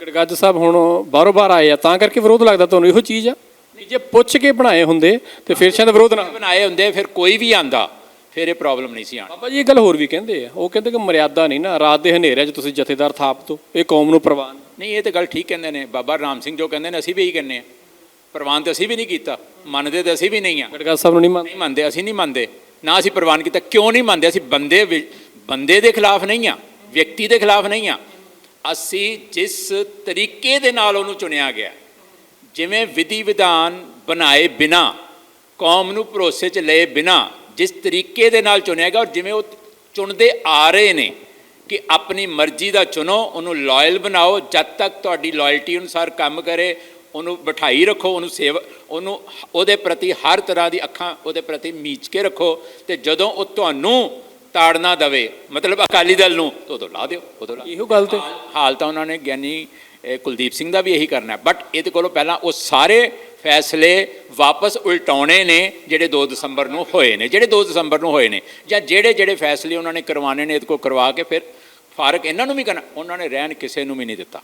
ਗੜਗੱਜ ਸਾਹਿਬ ਹੁਣ ਬਾਹਰੋਂ ਬਾਹਰ ਆਏ ਆ ਤਾਂ ਕਰਕੇ ਵਿਰੋਧ ਲੱਗਦਾ ਤੁਹਾਨੂੰ ਇਹੋ ਚੀਜ਼ ਆ? ਜੇ ਪੁੱਛ ਕੇ ਬਣਾਏ ਹੁੰਦੇ ਤੇ ਫਿਰ ਸ਼ਾਇਦ ਵਿਰੋਧ ਨਾ ਬਣਾਏ ਹੁੰਦੇ ਫਿਰ ਕੋਈ ਵੀ ਆਂਦਾ ਫਿਰ ਇਹ ਪ੍ਰੋਬਲਮ ਨਹੀਂ ਸੀ ਆਣੀ ਬਾਬਾ ਜੀ ਇਹ ਗੱਲ ਹੋਰ ਵੀ ਕਹਿੰਦੇ ਆ ਉਹ ਕਹਿੰਦੇ ਕਿ ਮਰਿਆਦਾ ਨਹੀਂ ਨਾ ਰਾਤ ਦੇ ਹਨੇਰੇ 'ਚ ਤੁਸੀਂ ਜਥੇਦਾਰ ਥਾਪ ਦੋ ਇਹ ਕੌਮ ਨੂੰ ਪ੍ਰਵਾਨ। ਨਹੀਂ ਇਹ ਤਾਂ ਗੱਲ ਠੀਕ ਕਹਿੰਦੇ ਨੇ ਬਾਬਾ ਰਾਮ ਸਿੰਘ ਜੋ ਕਹਿੰਦੇ ਨੇ ਅਸੀਂ ਵੀ ਇਹੀ ਕਹਿੰਦੇ ਆ। ਪ੍ਰਵਾਨ ਤੇ ਅਸੀਂ ਵੀ ਨਹੀਂ ਕੀਤਾ ਮੰਨਦੇ ਤੇ ਅਸੀਂ ਵੀ ਨਹੀਂ ਆ। ਗੜਗੱਜ ਸਾਹਿਬ ਨੂੰ ਨਹੀਂ ਮੰਨਦੇ? ਅਸੀਂ ਨਹੀਂ ਮੰਨਦੇ ਨਾ ਅਸੀਂ ਪ੍ਰਵਾਨ ਕੀਤਾ ਕਿਉਂ ਨਹੀਂ ਮੰਨਦੇ? ਅਸੀਂ ਬੰਦੇ ਬੰਦੇ ਦੇ ਖਿਲਾਫ ਨਹੀਂ ਆ ਵਿਅਕਤੀ ਦੇ ਖਿਲਾਫ ਨਹੀਂ ਆ। ਅਸੀਂ ਜਿਸ ਤਰੀਕੇ ਦੇ ਨਾਲ ਉਹਨੂੰ ਚੁਣਿਆ ਗਿਆ, ਜਿਵੇਂ ਵਿਧੀ ਵਿਧਾਨ ਬਣਾਏ ਬਿਨਾ, ਕੌਮ ਨੂੰ ਭਰੋਸੇ 'ਚ ਲਏ ਬਿਨਾ, ਜਿਸ ਤਰੀਕੇ ਦੇ ਨਾਲ ਚੁਣਿਆ ਗਿਆ ਔਰ ਜਿਵੇਂ ਉਹ ਚੁਣਦੇ ਆ ਰਹੇ ਨੇ ਕਿ ਆਪਣੀ ਮਰਜ਼ੀ ਦਾ ਚੁਣੋ, ਉਹਨੂੰ ਲਾਇਲ ਬਣਾਓ, ਜਦ ਤੱਕ ਤੁਹਾਡੀ ਲਾਇਲਟੀ ਅਨੁਸਾਰ ਕੰਮ ਕਰੇ, ਉਹਨੂੰ ਬਿਠਾਈ ਰੱਖੋ, ਉਹਨੂੰ ਸੇਵ, ਉਹਨੂੰ ਉਹਦੇ ਪ੍ਰਤੀ ਹਰ ਤਰ੍ਹਾਂ ਦੀ ਅੱਖਾਂ ਉਹਦੇ ਪ੍ਰਤੀ ਮੀਚ ਕੇ ਰੱਖੋ ਤੇ ਜਦੋਂ ਉਹ ਤੁਹਾਨੂੰ ਤਾੜਨਾ ਦਵੇ ਮਤਲਬ ਅਕਾਲੀ ਦਲ ਨੂੰ ਤਾਂ ਉਦੋਂ ਲਾ ਦਿਓ ਉਦੋਂ ਲਾ ਇਹੋ ਗੱਲ ਤੇ? ਹਾਲ ਤਾਂ ਉਹਨਾਂ ਨੇ ਗਿਆਨੀ ਕੁਲਦੀਪ ਸਿੰਘ ਦਾ ਵੀ ਇਹੀ ਕਰਨਾ ਬਟ ਇਹਦੇ ਕੋਲੋਂ ਪਹਿਲਾਂ ਉਹ ਸਾਰੇ ਫੈਸਲੇ ਵਾਪਸ ਉਲਟਾਉਣੇ ਨੇ ਜਿਹੜੇ 2 ਦਸੰਬਰ ਨੂੰ ਹੋਏ ਨੇ ਜਿਹੜੇ 2 ਦਸੰਬਰ ਨੂੰ ਹੋਏ ਨੇ ਜਾਂ ਜਿਹੜੇ ਜਿਹੜੇ ਫੈਸਲੇ ਉਹਨਾਂ ਨੇ ਕਰਵਾਉਣੇ ਨੇ ਇਹਦੇ ਕੋਲ ਕਰਵਾ ਕੇ ਫਿਰ ਫਾਰਕ ਇਹਨਾਂ ਨੂੰ ਵੀ ਕਰਨਾ ਉਹਨਾਂ ਨੇ ਰਹਿਣ ਕਿਸੇ ਨੂੰ ਵੀ ਨਹੀਂ ਦਿੱਤਾ।